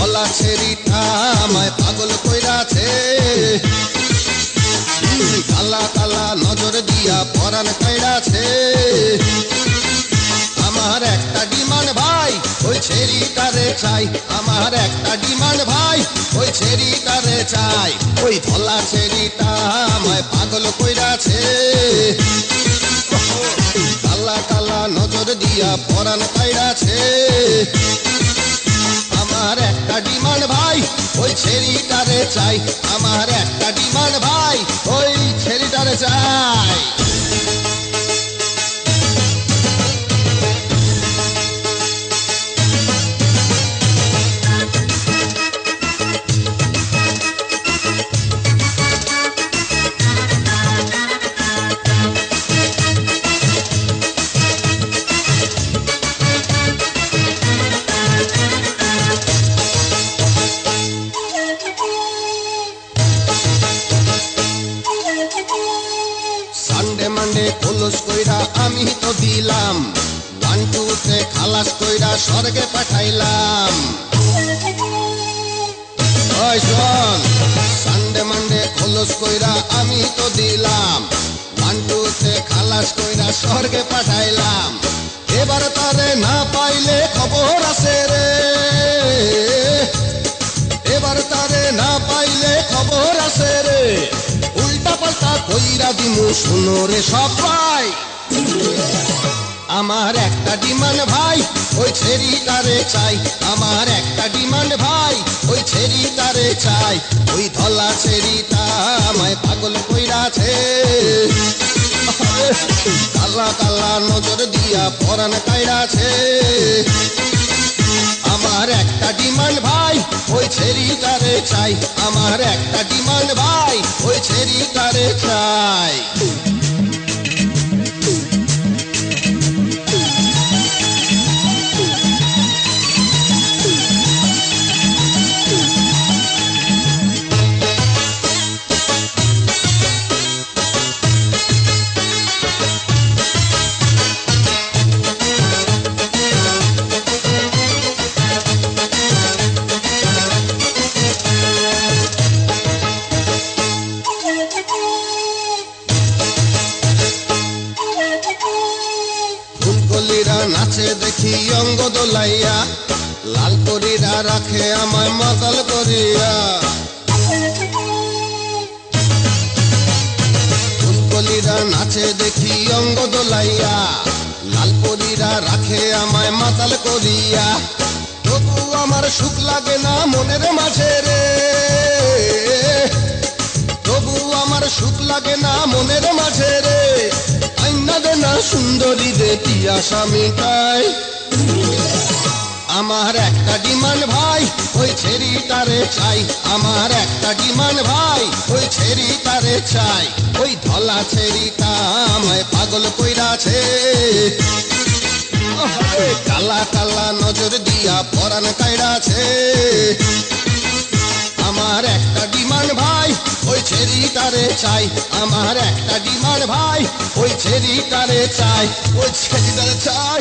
ধলা ছেড়িটা আমায় পাগল কইরাছে। কালা কালা নজর দিয়া পরাণ কইরাছে আমার একটা ডিমান্ড ভাই, ওই ছেড়িটারে চাই। আমার একটা ডিমান্ড ভাই, ওই ছেড়িটারে চাই। ওই ধলা ছেড়িটা আমায় পাগল কইরাছে। কালা কালা নজর দিয়া পরাণ কইরাছে আমার একটা ডিমান্ড ভাই ওই ছেড়িটারে চাই। আমার একটা ডিমান্ড ভাই ওই ছেড়িটারে চাই। আমি তো দিলাম। ওয়ান টুতে খালাস কইরা স্বর্গে পাঠাইলাম। সানডে মানডে খোলস কইরা আমি তো দিলাম। ওয়ান টুতে খালাস কইরা স্বর্গে পাঠাইলাম। এবার তারে না পাইলে খবর আছে রে। এবার তারে না পাইলে খবর আছে রে। উল্টা পাল্টা কইরা দিমু, শুনো রে সবাই। আমার একটা ডিমান্ড ভাই, ওই ছেড়ি তারে চাই। আমার একটা ডিমান্ড ভাই, ওই ছেড়ি তারে চাই। ওই ধলা ছেড়িটা আমায় পাগল কইরাছে। কালা কালা নজর দিয়া পরাণ কাইরাছে। আমার একটা ডিমান্ড ভাই, ওই ছেড়ি তারে চাই। আমার একটা ডিমান্ড ভাই, ওই ছেড়ি তারে চাই। নাচে দেখি অঙ্গ দোলাইয়া, লাল করিরা রাখে আমায় মাতাল করিয়া। ফুলকলিরা নাচে দেখি অঙ্গ দোলাইয়া, লাল পরীরা রাখে আমায় মাতাল করিয়া। তবু আমার সুখ লাগে না মনের মাঝে রে। তবু আমার সুখ লাগে না মনের মাঝে রে। না সুন্দরী রে কি আশা মিটাই আমার একটা ডিমান্ড ভাই, ওই ছেড়ি তারে চাই। আমার একটা ডিমান্ড ভাই, ওই ছেড়ি তারে চাই। ওই ধলা ছেড়িটা আমায় পাগল কইরাছে। কালা কালা নজর দিয়া পরাণ কাইরাছে। আমার একটা ডিমান্ড ভাই, ওই ছেড়ি তারে চাই। আমার একটা ডিমান্ড ভাই, ওই ছেড়ি তারে চাই, ওই ছেড়ি তারে চাই।